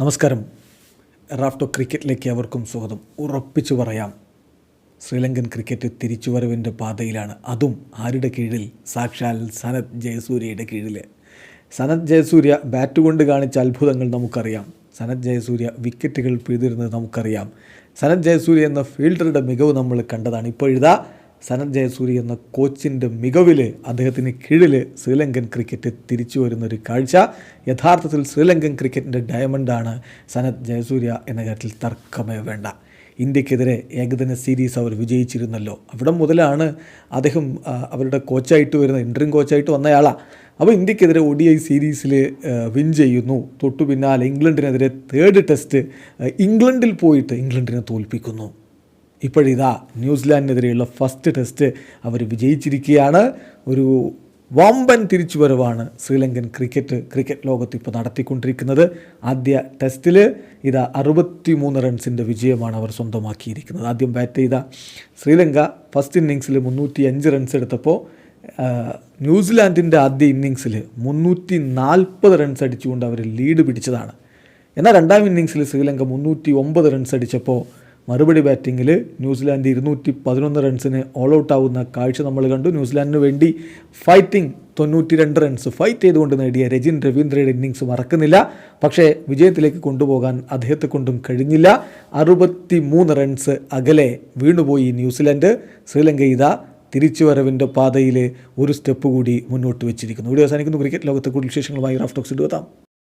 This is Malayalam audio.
നമസ്കാരം. റാഫ്റ്റോ ക്രിക്കറ്റിലേക്ക് അവർക്കും സ്വാഗതം. ഉറപ്പിച്ചു പറയാം ശ്രീലങ്കൻ ക്രിക്കറ്റ് തിരിച്ചുവരവിന്റെ പാതയിലാണ്. അതും ആരുടെ കീഴിൽ? സാക്ഷാൽ സനത് ജയസൂര്യയുടെ കീഴിൽ. സനത് ജയസൂര്യ ബാറ്റ് കൊണ്ട് കാണിച്ച അത്ഭുതങ്ങൾ നമുക്കറിയാം. സനത് ജയസൂര്യ വിക്കറ്റുകൾ പിഴുതിരുന്നത് നമുക്കറിയാം. സനത് ജയസൂര്യ എന്ന ഫീൽഡറുടെ മികവ് നമ്മൾ കണ്ടതാണ്. ഇപ്പോഴിതാ സനത് ജയസൂരി എന്ന കോച്ചിന്റെ മികവിൽ അദ്ദേഹത്തിന് കീഴിൽ ശ്രീലങ്കൻ ക്രിക്കറ്റ് തിരിച്ചു വരുന്നൊരു കാഴ്ച. യഥാർത്ഥത്തിൽ ശ്രീലങ്കൻ ക്രിക്കറ്റിന്റെ ഡയമണ്ടാണ് സനത് ജയസൂര്യ എന്ന കാര്യത്തിൽ തർക്കമേ വേണ്ട. ഇന്ത്യക്കെതിരെ ഏകദിന സീരീസ് അവർ വിജയിച്ചിരുന്നല്ലോ. അവിടെ മുതലാണ് അദ്ദേഹം അവരുടെ കോച്ചായിട്ട് വരുന്ന ഇൻട്രീം കോച്ചായിട്ട് വന്നയാളാണ് അപ്പോൾ ഇന്ത്യക്കെതിരെ ഒ ഡി ഐ സീരീസിൽ വിൻ ചെയ്യുന്നു. തൊട്ടു പിന്നാലെ ഇംഗ്ലണ്ടിനെതിരെ തേർഡ് ടെസ്റ്റ് ഇംഗ്ലണ്ടിൽ പോയിട്ട് ഇംഗ്ലണ്ടിനെ തോൽപ്പിക്കുന്നു. ഇപ്പോഴിതാ ന്യൂസിലാൻഡിനെതിരെയുള്ള ഫസ്റ്റ് ടെസ്റ്റ് അവർ വിജയിച്ചിരിക്കുകയാണ്. ഒരു വമ്പൻ തിരിച്ചുവരവാണ് ശ്രീലങ്കൻ ക്രിക്കറ്റ് ക്രിക്കറ്റ് ലോകത്ത് ഇപ്പോൾ നടത്തിക്കൊണ്ടിരിക്കുന്നത്. ആദ്യ ടെസ്റ്റിൽ ഇതാ അറുപത്തി മൂന്ന് റൺസിന്റെ വിജയമാണ് അവർ സ്വന്തമാക്കിയിരിക്കുന്നത്. ആദ്യം ബാറ്റ് ചെയ്ത ശ്രീലങ്ക ഫസ്റ്റ് ഇന്നിങ്സിൽ മുന്നൂറ്റി അഞ്ച് റൺസ് എടുത്തപ്പോൾ ന്യൂസിലാൻഡിന്റെ ആദ്യ ഇന്നിങ്സിൽ മുന്നൂറ്റി നാൽപ്പത് റൺസ് അടിച്ചുകൊണ്ട് അവർ ലീഡ് പിടിച്ചതാണ്. എന്നാൽ രണ്ടാം ഇന്നിങ്സിൽ ശ്രീലങ്ക മുന്നൂറ്റി ഒമ്പത് റൺസ് അടിച്ചപ്പോൾ മറുപടി ബാറ്റിങ്ങിൽ ന്യൂസിലാൻഡ് ഇരുന്നൂറ്റി പതിനൊന്ന് റൺസിന് ഓൾ ഔട്ട് ആവുന്ന കാഴ്ച നമ്മൾ കണ്ടു. ന്യൂസിലാൻഡിന് വേണ്ടി ഫൈറ്റിംഗ് തൊണ്ണൂറ്റി രണ്ട് റൺസ് ഫൈറ്റ് ചെയ്തുകൊണ്ട് നേടിയ രജിൻ രവീന്ദ്രയുടെ ഇന്നിങ്സ് മറക്കുന്നില്ല. പക്ഷേ വിജയത്തിലേക്ക് കൊണ്ടുപോകാൻ അദ്ദേഹത്തെ കൊണ്ടും കഴിഞ്ഞില്ല. അറുപത്തി മൂന്ന് റൺസ് അകലെ വീണുപോയി ന്യൂസിലാൻഡ്. ശ്രീലങ്ക ഇതാ തിരിച്ചുവരവിന്റെ പാതയിൽ ഒരു സ്റ്റെപ്പ് കൂടി മുന്നോട്ട് വെച്ചിരിക്കുന്നു. വീഡിയോ അവസാനിക്കുന്നു. ക്രിക്കറ്റ് ലോകത്തെ കൂടുതൽ വിശേഷങ്ങളുമായി റാഫ്റ്റോക്സ് എടുത്താം